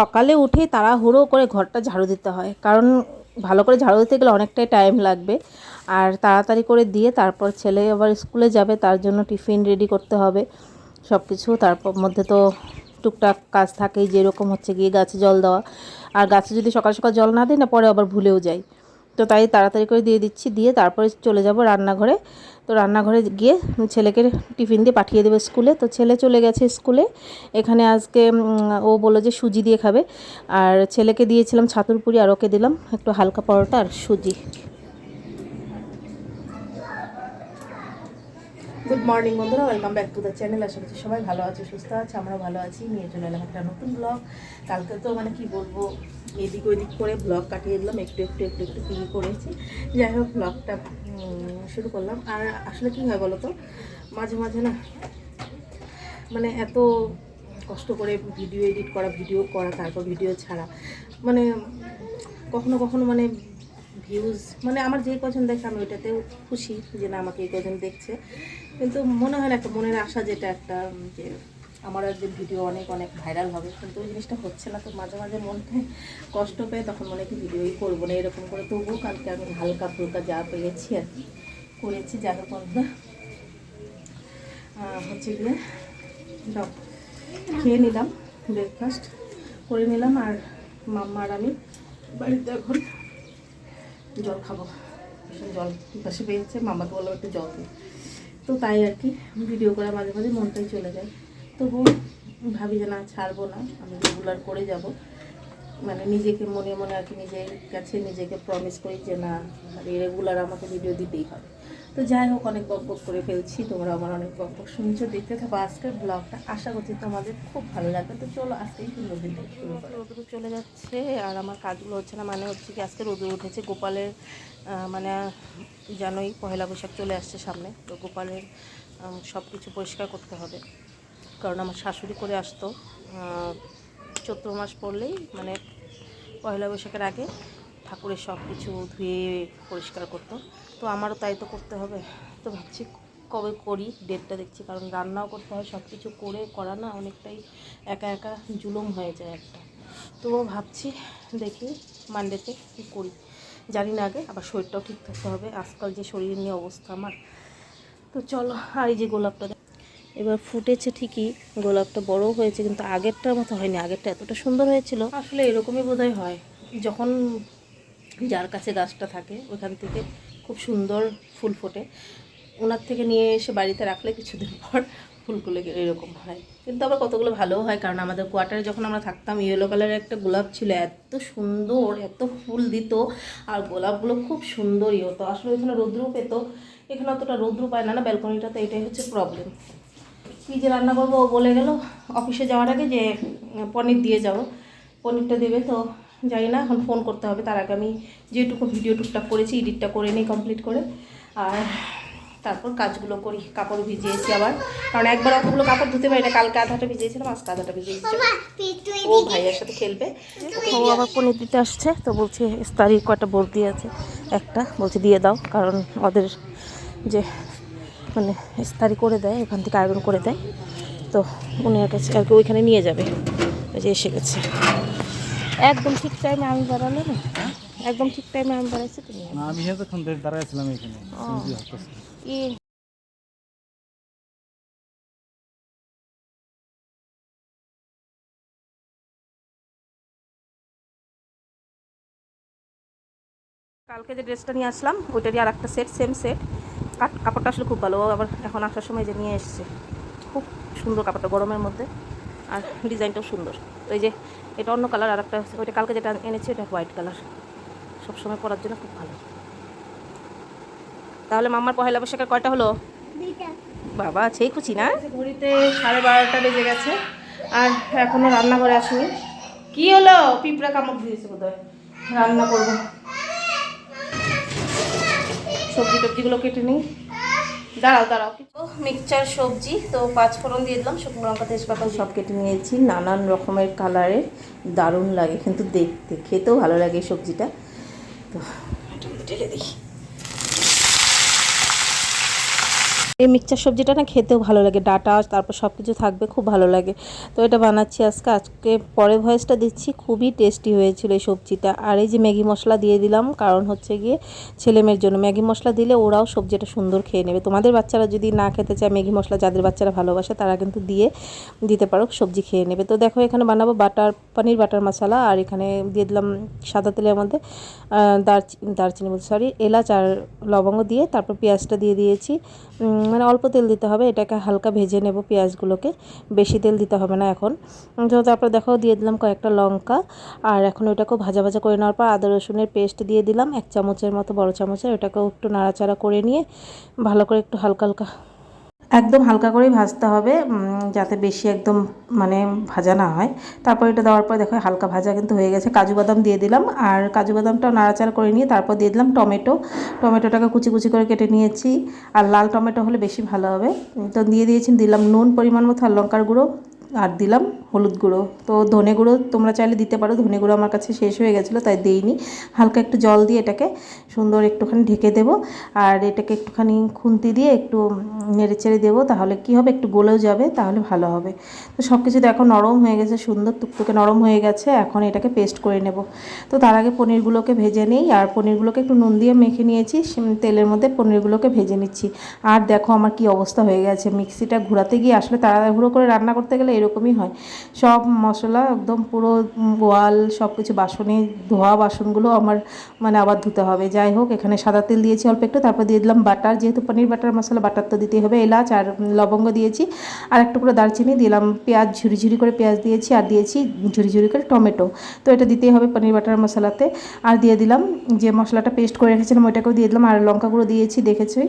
সকালে উঠে তাড়াহুড়ো করে ঘরটা ঝাড়ু দিতে হয়। কারণ ভালো করে ঝাড়ু দিতে গেলে অনেকটাই টাইম লাগবে। আর তাড়াতাড়ি করে দিয়ে তারপর ছেলে আবার স্কুলে যাবে, তার জন্য টিফিন রেডি করতে হবে। সব কিছু তারপর মধ্যে তো টুকটাক কাজ থাকেই, যেরকম হচ্ছে গিয়ে গাছে জল দেওয়া। আর গাছে যদি সকাল সকাল জল না দিই না, পরে আবার ভুলেও যাই। তো তাই তাড়াতাড়ি করে দিয়ে দিচ্ছি। দিয়ে তারপরে চলে যাব রান্নাঘরে। তো রান্নাঘরে গিয়ে ছেলেকে টিফিন দিয়ে পাঠিয়ে দেবে স্কুলে। তো ছেলে চলে গেছে স্কুলে। এখানে আজকে ও বলল যে সুজি দিয়ে খাবে। আর ছেলেকে দিয়েছিলাম ছাতুর পুরি আর ওকে দিলাম একটু হালকা পরোটা আর সুজি। গুড মর্নিং বন্ধুরা। Welcome back to the channel আশা করছি সবাই ভালো আছে, সুস্থ আছে আমরা ভালো আছি। নিয়ে চলে এলাম একটা নতুন ব্লগ কালকে তো মানে কি বলব, এদিক ওইদিক করে ব্লগ কাটিয়ে দিলাম, একটু একটু একটু একটু কি করেছি। যাই হোক ব্লগটা শুরু করলাম। আর আসলে কি হয় বলো তো মাঝে মাঝে না মানে এত কষ্ট করে ভিডিও এডিট করা ভিডিও করা, তারপর ভিডিও ছাড়া মানে কখনো কখনো মানে ভিউজ মানে আমার যে কজন দেখে আমি ওইটাতেও খুশি যে না, আমাকে এই কজন দেখছে। কিন্তু মনে হয় না, একটা মনের আশা যেটা একটা যে আমার যে ভিডিও অনেক অনেক ভাইরাল হবে। কিন্তু ওই জিনিসটা হচ্ছে না, তো মাঝে মাঝে মনটা কষ্ট পেয়ে তখন মনে কি ভিডিওই করব না, এরকম করে। তবুও কালকে আমি হালকা ফুলকা যা পেয়েছি আর কি, করেছি যার মধ্যে হচ্ছে গিয়ে খেয়ে নিলাম ব্রেকফাস্ট করে নিলাম, আর মাম্মার আমি বাড়িতে এখন জল খাব। জল পাশে পেয়েছে, মামাকে বললাম একটু জল দিই তো তাই আর কি, ভিডিও করা মাঝে মাঝে মনটাই চলে যায়। তবু ভাবি যে না, ছাড়বো না, আমি রেগুলার করে যাব। মানে নিজেকে মনে মনে আর কি নিজের কাছে নিজেকে প্রমিস করি যে না রেগুলার আমাকে ভিডিও দিতেই হবে। তো যাই হোক, অনেক বক বক করে ফেলছি। তোমরা আমার অনেক বক বক শুনছো, দেখতে থাকো। আজকের ব্লগটা আশা করছি তোমাদের খুব ভালো লাগবে। তো চলো আজকেই সুন্দর দিন থেকে শুরু চলে যাচ্ছে, আর আমার কাজগুলো হচ্ছে না মানে হচ্ছে কি আজকে রোদ্রু উঠেছে। গোপালের মানে জানোই পয়লা বৈশাখ চলে আসছে সামনে, তো গোপালের সব কিছু পরিষ্কার করতে হবে। কারণ আমার শাশুড়ি করে আসতো চৈত্র মাস পড়লেই মানে পয়লা বৈশাখের আগে ঠাকুরের সব কিছু ধুয়ে পরিষ্কার করতো। তো আমারও তাই তো করতে হবে। তো ভাবছি কবে করি, ডেটটা দেখছি। কারণ রান্নাও করতে হয়, সব কিছু করে করা না অনেকটাই একা একা জুলুম হয়ে যায় একটা। তো ভাবছি দেখি মানডেতে কী করি। জানি না আগে, আবার শরীরটাও ঠিক থাকতে হবে। আজকাল যে শরীর নিয়ে অবস্থা আমার। তো চলো, আর এই যে গোলাপটা এবার ফুটেছে ঠিকই, গোলাপটা বড় হয়েছে, কিন্তু আগেরটার মতো হয়নি, আগেরটা এতটা সুন্দর হয়েছিল। আসলে এরকমই বোধহয় হয়, যখন যার কাছে গাছটা থাকে, ওখান থেকে খুব সুন্দর ফুল ফোটে। ওনার থেকে নিয়ে এসে বাড়িতে রাখলে কিছুদিন পর ফুলগুলো এরকম হয়। কিন্তু আবার কতগুলো ভালোও হয়, কারণ আমাদের কোয়ার্টারে যখন আমরা থাকতাম ইয়েলো কালারের একটা গোলাপ ছিল, এত সুন্দর, এত ফুল দিত, আর গোলাপগুলো খুব সুন্দরই হতো। আসলে ওইখানে রৌদ্র পেতো, এখানে অতটা রৌদ্র পায় না না ব্যালকনিটাতে এটাই হচ্ছে প্রবলেম কী যে রান্না করব ও বলে গেল অফিসে যাওয়ার আগে যে পনির দিয়ে যাব। পনিরটা দেবে তো জানি না এখন ফোন করতে হবে। তার আগে আমি যেটুকু ভিডিও টুকটাক করেছি এডিটটা করে নিই কমপ্লিট করে। আর তারপর কাজগুলো করি কাপড় ভিজিয়েছি আবার। কারণ একবার অতগুলো কাপড় ধুতে পারি না কালকে আধাটা ভিজিয়েছিলাম আজকে আধাটা ভিজিয়েছি। ও ভাইয়ের সাথে খেলবে। ও আবার পনির দিতে আসছে তো বলছে ইস্তারির কয়টা বর্দি আছে? একটা বলছে দিয়ে দাও। কারণ ওদের যে মানে ইস্তারি করে দেয় ওখান থেকে আয়রন করে দেয়। তো উনি কাছে আর কি ওইখানে নিয়ে যাবে। ওই যে এসে গেছে। একদম ঠিক টাইমে আমি বাড়ালে না? একদম ঠিক টাইমে আমি বাড়াইছি তুমি আমি এতক্ষণ দাঁড়াইছিলাম এখানে ই কালকে যে ড্রেসটা নিয়ে আসলাম ওইটারই আর একটা সেট সেম সেট কাপড়টা আসলে খুব ভালো। ও আবার এখন আসার সময় যে নিয়ে এসেছে। খুব সুন্দর কাপড়টা গরমের মধ্যে। আর ডিজাইনটাও সুন্দর। তো এই যে এটা অন্য কালার আর একটা ওইটা কালকে যেটা এনেছে এটা হোয়াইট কালার। সবসময় পরার জন্য খুব ভালো। তাহলে মামার পহেলা বৈশাখের কয়টা হলো? বাবা সেই খুশি না? ঘড়িতে সাড়ে বারোটা বেজে গেছে। আর এখনও রান্নাঘরে আসিনি। কি হলো? পিঁপড়া কামড় দিয়েছে বোধহয়। রান্না করব। সবজি টবজিগুলো কেটে নিই। দাঁড়াও দাঁড়াও। ও মিক্সচার সবজি, তো পাঁচ ফোড়ন দিয়ে দিলাম, শুকনো লঙ্কা, তেজপাতা সব কেটে নিয়েছি। নানান রকমের কালারের দারুণ লাগে। কিন্তু দেখতে, খেতেও ভালো লাগে সবজিটা। তো ঢেলে দিই। এই মিক্সচার সবজিটা না খেতেও ভালো লাগে ডাটা তারপর সব কিছু থাকবে খুব ভালো লাগে। তো এটা বানাচ্ছি আজকে আজকে পরে ভয়েসটা দিচ্ছি খুবই টেস্টি হয়েছিল এই সবজিটা। আর এই যে ম্যাগি মশলা দিয়ে দিলাম কারণ হচ্ছে গিয়ে ছেলে মেয়ের জন্য। ম্যাগি মশলা দিলে ওরাও সবজিটা সুন্দর খেয়ে নেবে। তোমাদের বাচ্চারা যদি না খেতে চায় ম্যাগি মশলা যাদের বাচ্চারা ভালোবাসে তারা কিন্তু দিয়ে দিতে পারো সবজি খেয়ে নেবে। তো দেখো এখানে বানাবো বাটার পনির বাটার মশলা আর এখানে দিয়ে দিলাম সাদা তেলের মধ্যে আহ, দারচি দারচিনি বলতে সরি এলাচ আর লবঙ্গ দিয়ে তারপর পেঁয়াজটা দিয়ে দিয়েছি। মানে অল্প তেল দিতে হবে, এটাকে হালকা ভেজে নেব পেঁয়াজগুলোকে। বেশি তেল দিতে হবে না এখন। যেহেতু আপনার দেখো দিয়ে দিলাম কয়েকটা লঙ্কা, আর এখন ওটাকেও ভাজা ভাজা করে নেওয়ার পর আদা, রসুনের পেস্ট দিয়ে দিলাম, এক চামচের মতো বড় চামচের ওটাকেও একটু নাড়াচাড়া করে নিয়ে ভালো করে একটু হালকা হালকা একদম হালকা করেই ভাজতে হবে যাতে বেশি একদম মানে ভাজা না হয়। তারপর এটা দেওয়ার পর দেখো হালকা ভাজা কিন্তু হয়ে গেছে। কাজু বাদাম দিয়ে দিলাম, আর কাজু বাদামটাও নাড়াচাড়া করে নিয়ে তারপর দিয়ে দিলাম টমেটো। টমেটোটাকে কুচি কুচি করে কেটে নিয়েছি, আর লাল টমেটো হলে বেশি ভালো হবে। তো দিয়ে দিয়েছি, দিলাম নুন, পরিমাণ মতো আর লঙ্কার গুঁড়ো আর দিলাম হলুদ গুঁড়ো। তো ধনে গুঁড়ো তোমরা চাইলে দিতে পারো, ধনে গুঁড়ো আমার কাছে শেষ হয়ে গেছিল, তাই দিইনি। হালকা একটু জল দিয়ে এটাকে সুন্দর একটুখানি ঢেকে দেবো, আর এটাকে একটুখানি খুন্তি দিয়ে একটু নেড়ে চেড়ে দেবো, তাহলে কি হবে, একটু গলেও যাবে, তাহলে ভালো হবে। তো সব কিছু দেখো নরম হয়ে গেছে, সুন্দর টুকটুকে নরম হয়ে গেছে, এখন এটাকে পেস্ট করে নেব। তো তার আগে পনিরগুলোকে ভেজে নিই, আর পনিরগুলোকে একটু নুন দিয়ে মেখে নিয়েছি তেলের মধ্যে পনিরগুলোকে ভেজে নিচ্ছি। আর দেখো আমার কি অবস্থা হয়ে গেছে, মিক্সিটা ঘোরাতে গিয়ে আসলে তাড়াতাড়ি তাড়াহুড়ো করে রান্না করতে গেলে এরকমই হয়। সব মশলা একদম পুরো ওয়াল সব কিছু বাসনে, ধোয়া বাসনগুলো আমার মানে আবার ধুতে হবে। যাই হোক, এখানে সাদা তেল দিয়েছি অল্প একটু, তারপর দিয়ে দিলাম বাটার। যেহেতু পনির, বাটার মশলা, বাটার তো দিতেই হবে, এলাচ আর লবঙ্গ দিয়েছি। আর একটু করে দারচিনি দিলাম, পেঁয়াজ ঝুরি ঝুরি করে পেঁয়াজ দিয়েছি আর দিয়েছি ঝুরি ঝুরি করে টমেটো। তো এটা দিতেই হবে পনির, বাটার মশলাতে। আর দিয়ে দিলাম যে মশলাটা পেস্ট করে রেখেছিলাম, ওইটাকেও দিয়ে দিলাম। আর লঙ্কা গুঁড়ো দিয়েছি, দেখেছি।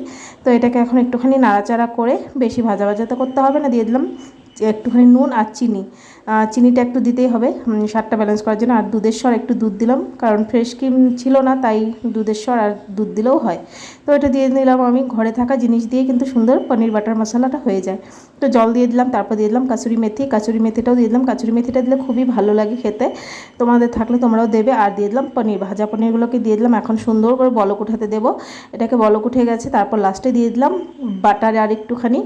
তো এটাকে এখন একটুখানি নাড়াচাড়া করে বেশি ভাজা ভাজা তো করতে হবে না, দিয়ে দিলাম একটুখানি নুন আর চিনি। চিনিটা একটু দিতেই হবে স্বাদটা ব্যালেন্স করার জন্য। আর দুধের স্বর একটু দুধ দিলাম, কারণ ফ্রেশ ক্রিম ছিল না, তাই দুধের স্বর আর দুধ দিলেও হয়। তো এটা দিয়ে দিলাম আমি, ঘরে থাকা জিনিস দিয়ে কিন্তু সুন্দর পনির বাটার মশলাটা হয়ে যায়। তো জল দিয়ে দিলাম, তারপর দিয়ে দিলাম কাসুরি মেথি কাসুরি মেথিটাও দিয়ে দিলাম। কাসুরি মেথিটা দিলে খুবই ভালো লাগে খেতে। তোমাদের থাকলে তোমরাও দেবে। আর দিয়ে দিলাম পনির, ভাজা পনিরগুলোকে দিয়ে দিলাম। এখন সুন্দর করে বলক উঠাতে দেবো। এটাকে বলক উঠে গেছে, তারপর লাস্টে দিয়ে দিলাম বাটার আর একটুখানি।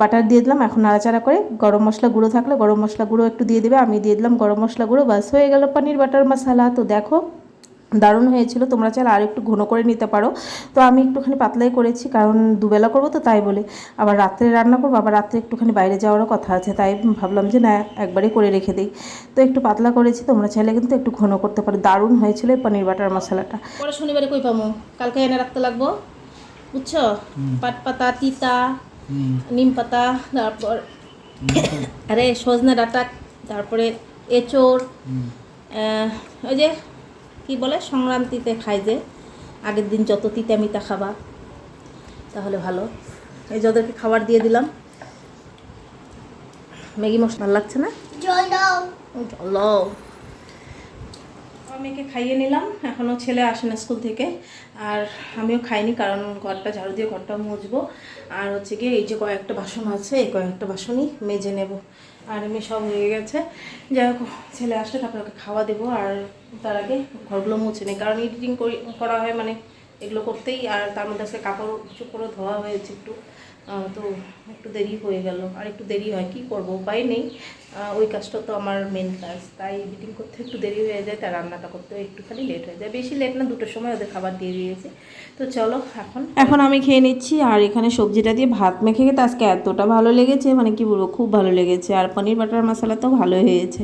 বাটার দিয়ে দিলাম, এখন নাড়াচাড়া করে গরম মশলা গুঁড়ো থাকলে গরম মশলা গুঁড়ো একটু দিয়ে দেবে আমি দিয়ে দিলাম গরম মশলা গুঁড়ো বাস হয়ে গেল পনির বাটার মশলা। তো দেখো দারুণ হয়েছিল তোমরা চাইলে আর একটু ঘন করে নিতে পারো। তো আমি একটুখানি পাতলাই করেছি কারণ দুবেলা করব তো তাই বলে। আবার রাত্রে রান্না করব আবার রাত্রে একটুখানি বাইরে যাওয়ারও কথা আছে তাই ভাবলাম যে না একবারে করে রেখে দিই। তো একটু পাতলা করেছি তোমরা চাইলে কিন্তু একটু ঘন করতে পারো। দারুণ হয়েছিল এই পনির বাটার মশলাটা। পরে শনিবারে কই পাবো কালকে এনে রাখতে লাগবো? বুঝছ? পাট পাতা তিতা নিম পাতা তারপর আরে সজনে ডাঁটা তারপরে এঁচোড় ওই যে কি বলে সংক্রান্তিতে খাই যে আগের দিন যত তিতা মিতা খাবা তাহলে ভালো। এই যাদেরকে খাবার দিয়ে দিলাম। ম্যাগি মশলা লাগছে না? জল মেয়েকে খাইয়ে নিলাম। এখনও ছেলে আসে না স্কুল থেকে। আর আমিও খাইনি কারণ ঘরটা ঝাড়ু দিয়ে ঘরটা মুছবো। আর হচ্ছে গিয়ে এই যে কয়েকটা বাসন আছে এই কয়েকটা বাসনই মেজে নেব। আর এমনি সব হয়ে গেছে। যাই হোক, ছেলে আসলে ওকে খাওয়া দেবো, আর তার আগে ঘরগুলো মুছে নেই। কারণ এডিটিং করি করা হয় মানে এগুলো করতেই, আর তার মধ্যে আজকে কাপড় কিছু করে ধোয়া হয়েছে একটু। তো একটু দেরি হয়ে গেল। আর একটু দেরি হয়, কি করব? উপায় নেই। ওই কাজটা তো আমার মেন কাজ। তাই এডিটিং করতে একটু দেরি হয়ে যায়, তাই রান্নাটা করতেও একটুখানি লেট হয়ে যায়। বেশি লেট না, দুটোর সময় ওদের খাবার দিয়ে দিয়েছে। তো চলো, এখন? এখন আমি খেয়ে নিচ্ছি, আর এখানে সবজিটা দিয়ে ভাত মেখে খেতে আজকে এতটা ভালো লেগেছে মানে কি বলব, খুব ভালো লেগেছে। আর পনির বাটার মশলা তো ভালো হয়েছে।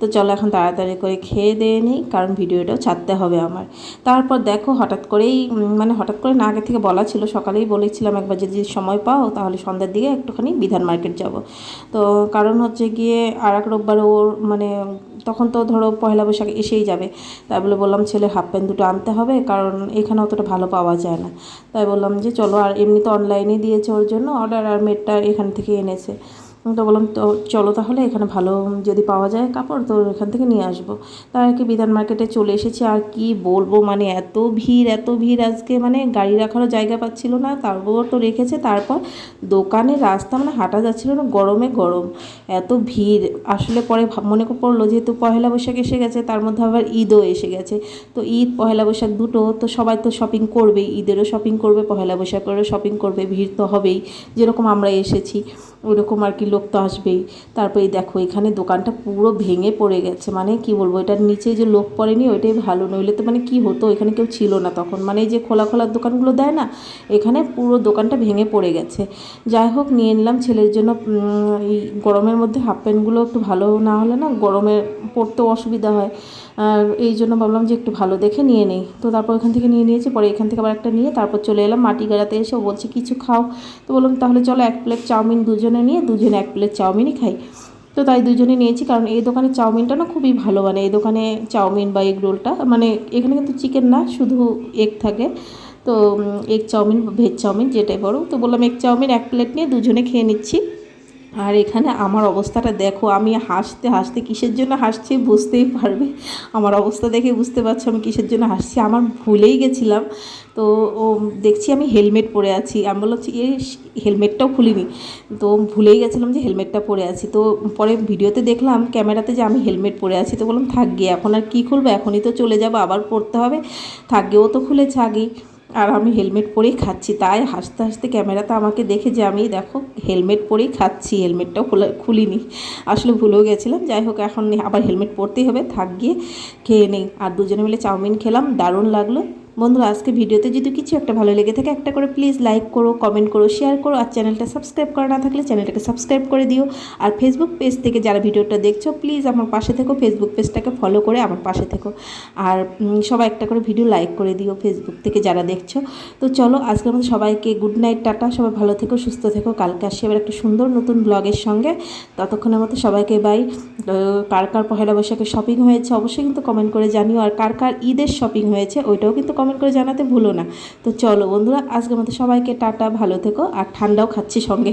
তো চলো এখন তাড়াতাড়ি করে খেয়ে দিয়ে নিই, কারণ ভিডিওটাও ছাড়তে হবে আমার। তারপর দেখো, হঠাৎ করেই মানে হঠাৎ করে না আগে থেকে বলা ছিল, সকালেই বলেছিলাম একবার যদি সময় পাও, তাহলে সন্ধ্যার দিকে একটুখানি বিধান মার্কেট যাব। তো কারণ হচ্ছে গিয়ে আর এক রোববার ওর মানে তখন তো ধরো পয়লা বৈশাখ এসেই যাবে। তাই বলে বললাম ছেলে হাফ প্যান্ট দুটো আনতে হবে, কারণ এখানে অতটা ভালো পাওয়া যায় না। তাই বললাম যে, চলো। আর এমনি তো অনলাইনে দিয়েছে ওর জন্য অর্ডার আর মেটটা এখান থেকে এনেছে। তো বললাম, তো চলো তাহলে, এখানে ভালো যদি পাওয়া যায় কাপড়, তো এখান থেকে নিয়ে আসব। তার আর কি বিধান মার্কেটে চলে এসেছি। আর কি বলব মানে এত ভিড় এত ভিড় আজকে মানে গাড়ি রাখারও জায়গা পাচ্ছিল না, তারপর তো রেখেছে, তারপর দোকানের রাস্তা মানে হাঁটা যাচ্ছিল না, গরমে গরম, এত ভিড়। আসলে পরে মনে পড়ল যেহেতু পয়লা বৈশাখ এসে গেছে, তার মধ্যে আবার ঈদও এসে গেছে। তো ঈদ, পহেলা বৈশাখ দুটো, তো সবাই তো শপিং করবেই, ঈদেরও শপিং করবে, পহেলা বৈশাখেরও শপিং করবে, ভিড় তো হবেই, যেরকম আমরা এসেছি। ওইরকম আর কি লোক তো আসবেই। তারপরে দেখো, এখানে দোকানটা পুরো ভেঙে পড়ে গেছে। মানে কি বলব, এটার নিচে যে লোক পড়েনি, ওইটাই ভালো। নইলে তো মানে কি হতো এখানে কেউ ছিল না তখন। মানে এই যে খোলা খোলা দোকানগুলো দেয় না, এখানে পুরো দোকানটা ভেঙে পড়ে গেছে। যাই হোক, নিয়ে নিলাম ছেলের জন্য এই গরমের মধ্যে হাফ প্যান্টগুলো একটু ভালো না হলে না গরমে পরতেও অসুবিধা হয়। আর এই জন্য ভাবলাম যে একটু ভালো দেখে নিয়ে নেই। তো তারপর এখান থেকে নিয়ে নিয়েছি, পরে এখান থেকে আবার একটা নিয়ে তারপর চলে এলাম মাটি গাড়াতে এসে। ও বলছে, কিছু খাও। তো বললাম, তাহলে চলো এক প্লেট চাউমিন দুজনে নিয়ে, দুজনে এক প্লেট চাউমিনই খাই। তো তাই দুজনে নিয়েছি, কারণ এই দোকানের চাউমিনটা না খুবই ভালো মানে এই দোকানে চাউমিন বা এগ রোলটা মানে এখানে কিন্তু চিকেন না, শুধু এগ থাকে। তো এগ চাউমিন, ভেজ চাউমিন যেটাই বড়ো তো বললাম, এগ চাউমিন এক প্লেট নিয়ে দুজনে খেয়ে নিচ্ছি। আর এখানে আমার অবস্থাটা দেখো, আমি হাসতে হাসতে কিসের জন্য হাসছি বুঝতেই পারবে। আমার অবস্থা দেখে বুঝতে পারছ আমি কিসের জন্য হাসছি। আমার ভুলেই গেছিলাম। তো, ও দেখছি আমি হেলমেট পরে আছি। আমি বললাম এ হেলমেটটাও খুলিনি। তো ভুলেই গেছিলাম যে হেলমেটটা পরে আছি। তো পরে ভিডিওতে দেখলাম ক্যামেরাতে যে আমি হেলমেট পরে আছি। তো বললাম, থাক গিয়ে এখন আর কী খুলবো? এখনই তো চলে যাব, আবার পড়তে হবে। থাক গিয়ে তো খুলেছে আগেই। আর আমি হেলমেট পরেই খাচ্ছি। তাই হাসতে হাসতে ক্যামেরাতে আমাকে দেখে যে আমি, দেখো, হেলমেট পরেই খাচ্ছি, হেলমেটটাও খোলা খুলিনি। আসলে ভুলেও গেছিলাম। যাই হোক, এখন আবার হেলমেট পরতেই হবে। থাক গিয়ে, খেয়ে নেই। আর দুজনে মিলে চাউমিন খেলাম। দারুণ লাগল। বন্ধুরা, আজকে ভিডিওতে যদি কিছু একটা ভালো লেগে থাকে, একটা করে প্লিজ লাইক করো কমেন্ট করো শেয়ার করো, আর চ্যানেলটা সাবস্ক্রাইব করা না থাকলে চ্যানেলটাকে সাবস্ক্রাইব করে দিও। আর ফেসবুক পেজ থেকে যারা ভিডিওটা দেখছ প্লিজ আমার পাশে থেকো ফেসবুক পেজটাকে ফলো করে আমার পাশে থেকো। আর সবাই একটা করে ভিডিও লাইক করে দিও ফেসবুক থেকে যারা দেখছ। তো চলো, আজকের মতো সবাইকে গুড নাইট টাটা, সবাই ভালো থেকো, সুস্থ থেকো। কালকে আসছি আবার একটা সুন্দর নতুন ব্লগের সঙ্গে। ততক্ষণের মতো সবাইকে বাই কার কার পহেলা বৈশাখে শপিং হয়েছে, অবশ্যই কিন্তু কমেন্ট করে জানিও। আর কার কার ঈদের শপিং হয়েছে, ওইটাও কিন্তু করে জানাতে ভুলো না। তো চলো বন্ধুরা, আজকে আমাদের সবাইকে টাটা, ভালো থেকো, আর ঠান্ডাও খাচ্ছি সঙ্গে।